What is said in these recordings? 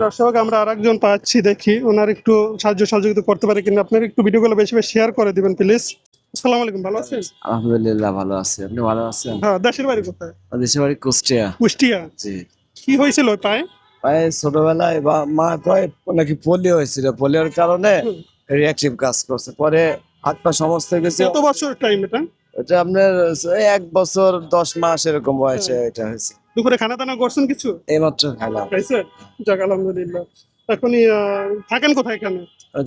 দর্শক আমরা আরেকজন পাচ্ছি দেখি। ওনার একটু সাহায্য সহযোগিতা করতে পারে কিনা। আপনার একটু ভিডিওগুলো বেশি বেশি শেয়ার করে দিবেন প্লিজ আসসালামু আলাইকুম ভালো আছেন? আলহামদুলিল্লাহ ভালো আছি। আপনি ভালো আছেন? হ্যাঁ দেশের বাড়ি কোথায়? দেশের বাড়ি কুষ্টিয়া। কুষ্টিয়া? জি। কি হয়েছিল ওই পায়ে? ছোটবেলায় বা মা কয় নাকি পোলিও হয়েছিল। পোলিওর কারণে। কাজ করছে। পরে হাত পা সমস্ত গেছে। কত বছর টাইম এটা? এটা আপনার এক বছর দশ মাস এরকম বয়সে হ্যাঁ। এটা হয়েছে। দুপুরে খানা দানা করছেন কিছু? এইমাত্র খাইলাম। খাইছে যাক আলহামদুলিল্লাহ। এখনই থাকেন কোথায় এখানে?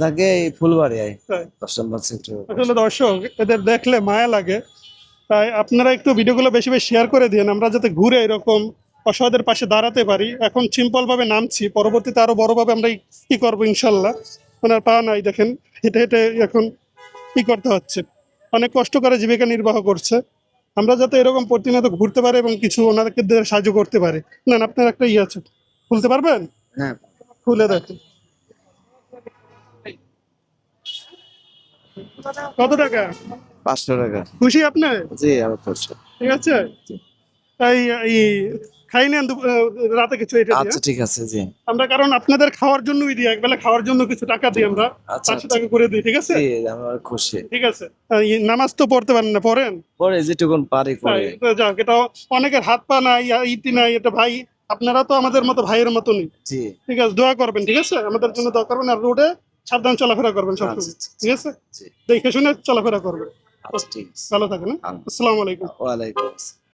থাকে এই ফুলবাড়িয়ায় নম্বর আসলে দর্শক এদের দেখলে মায়া লাগে। তাই আপনারা একটু ভিডিওগুলো বেশি বেশি শেয়ার করে দিন আমরা যাতে ঘুরে এরকম অসহায়দের পাশে দাঁড়াতে পারি। এখন সিম্পল ভাবে নামছি পরবর্তীতে আরও বড়ভাবে আমরা কি করব ইনশাল্লাহ? ওনার পা নাই দেখেন হেঁটে হেঁটে এখন কি করতে হচ্ছে? অনেক কষ্ট করে জীবিকা নির্বাহ করছে। আমরা যাতে এরকম প্রতিনিয়ত ঘুরতে পারে এবং কিছু ওনাদেরকে সাহায্য করতে পারে। না না, আপনার একটা ইয়ে আছে। খুলতে পারবেন? হ্যাঁ। খুলে দেখেন। কত টাকা? পাঁচশো টাকা। খুশি আপনার? জি আমি ঠিক আছে? তাই এই খাই নেন রাতে কিছু এটা আচ্ছা ঠিক আছে জি। আমরা কারণ আপনাদের খাওয়ার জন্যই দিই একবেলা খাওয়ার জন্য কিছু টাকা দিই আমরা। আচ্ছা পাঁচশো টাকা করে দিই ঠিক আছে? জি খুশি। ঠিক আছে। নামাজ তো পড়তে পারেন না পড়েন? পরে যেটুকুন পারি তাই যাক এটা অনেকের হাত পা নাই আর নাই এটা ভাই আপনারা তো আমাদের মতো ভাইয়ের মতনই। জি। ঠিক আছে দোয়া করবেন ঠিক আছে? আমাদের জন্য দোয়া করবেন আর রোডে সাবধান চলাফেরা করবেন সব আচ্ছা, ঠিক আছে? দেখে শুনে চলাফেরা করবেন। ভালো থাকেন হ্যাঁ? আসসালামু আলাইকুম। আসসালাম।